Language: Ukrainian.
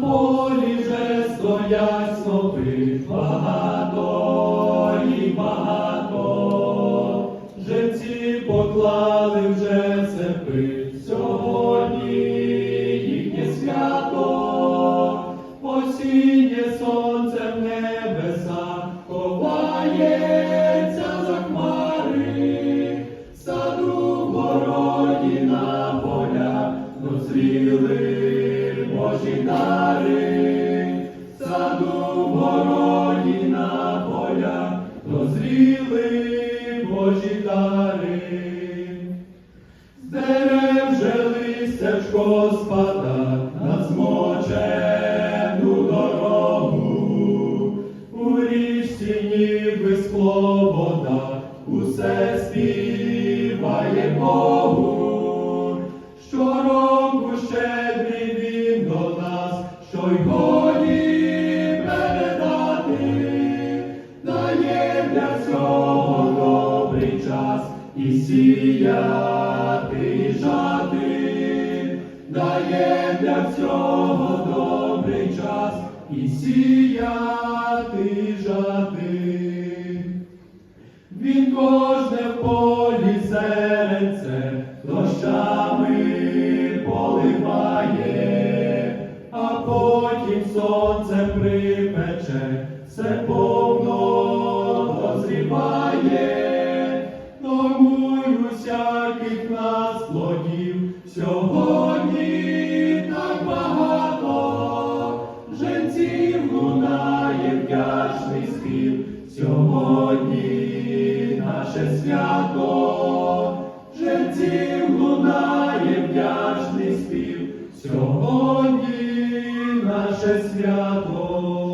полі вже стоять снопи, багато і багато. Жерці поклали вже цепи, сьогодні їхнє свято, осіннє сонце в небеса. Ховається за хмари, саду в городі на полях. Дозріли Божі дари, саду городі на полях дозріли Божі дари. З дерев вже листячко спада на змочену дорогу, у річці ніби скло вода, усе співає Богу. Щороку щедрий і сіяти, і жати, дає для цього добрий час і сіяти, і. Він кожне в полі зеренце дощами сонце припече, все повно дозріває, тому й усяких нас плодів. Сьогодні так багато, женців лунає вдячний спів, сьогодні наше свято, женців лунає вдячний спів, сьогодні наше свято.